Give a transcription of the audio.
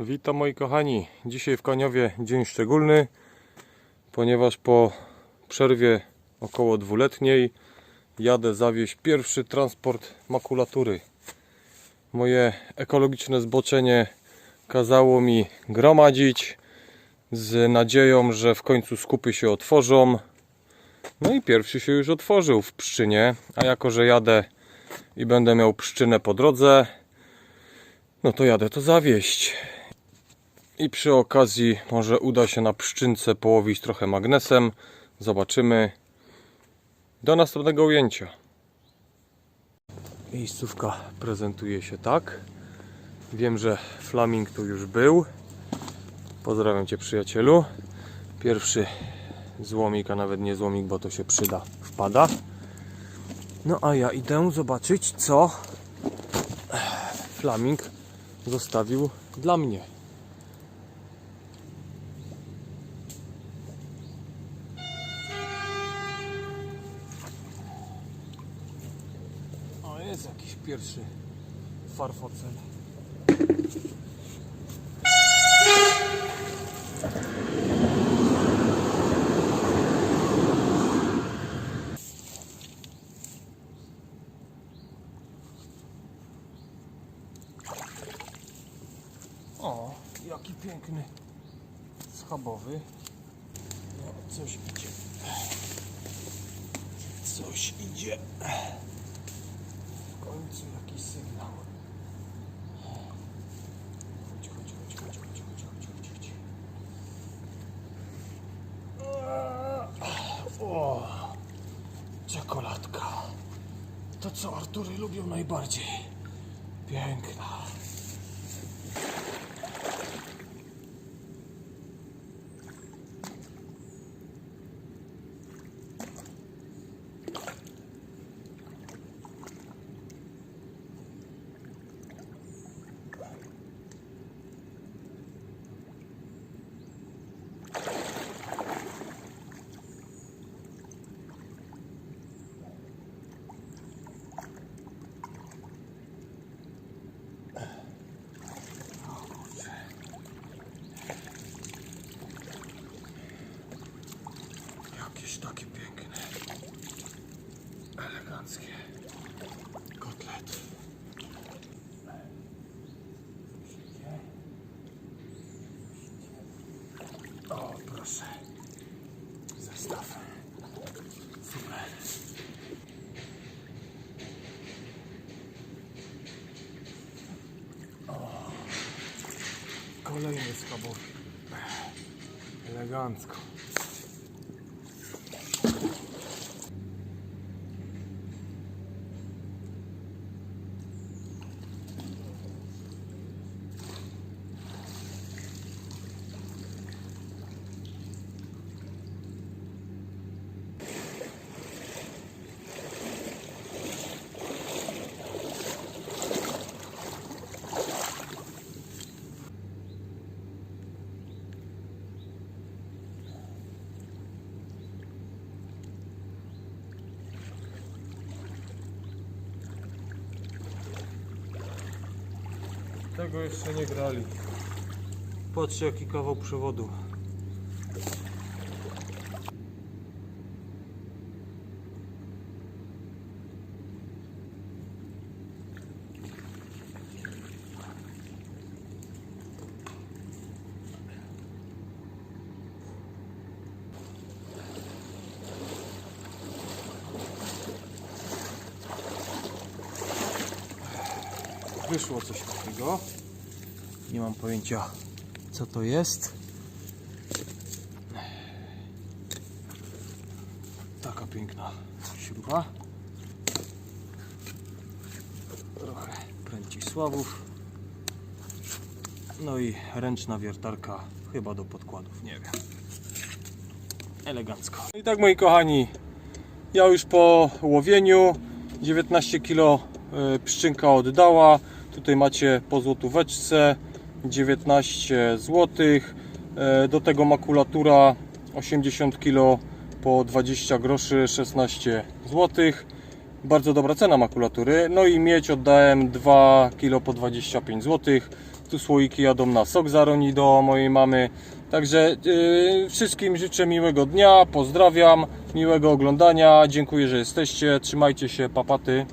Witam moi kochani. Dzisiaj w Koniowie dzień szczególny, ponieważ po przerwie około dwuletniej jadę zawieźć pierwszy transport makulatury. Moje ekologiczne zboczenie kazało mi gromadzić z nadzieją, że w końcu skupy się otworzą. No i pierwszy się już otworzył w Pszczynie, a jako że jadę i będę miał Pszczynę po drodze, no to jadę to zawieść. I przy okazji może uda się na pszczynce połowić trochę magnesem. Zobaczymy. Do następnego ujęcia. Miejscówka prezentuje się tak. Wiem, że Flaming tu już był. Pozdrawiam Cię przyjacielu. Pierwszy złomik, a nawet nie złomik, bo to się przyda, wpada. No a ja idę zobaczyć, co Flaming zostawił dla mnie. Jest jakiś pierwszy farfocel. O, jaki piękny schabowy. No, coś idzie. Coś idzie. Końcu jakiś sygnał. Chodź, chodź, chodź, chodź, chodź, chodź, chodź, chodź, chodź. O, czekoladka. To co Artury lubią najbardziej. Piękna. Jakieś takie piękne, eleganckie kotlety. O, proszę. Zestaw. Super. O, kolejny schabowy. Elegancko. Tego jeszcze nie grali. Patrzcie jaki kawał przewodu. Wyszło coś takiego. Nie mam pojęcia co to jest. Taka piękna śruba. Trochę pręcisławów. No i ręczna wiertarka chyba do podkładów, nie wiem. Elegancko. I tak moi kochani, ja już po łowieniu 19 kg pszczynka oddała. Tutaj macie po złotóweczce 19 zł. Do tego makulatura 80 kg po 20 groszy 16 zł. Bardzo dobra cena makulatury. No i miedź oddałem 2 kg po 25 zł. Tu słoiki jadą na sok zaroni do mojej mamy. Także yy, wszystkim życzę miłego dnia, pozdrawiam, miłego oglądania. Dziękuję, że jesteście. Trzymajcie się, papaty.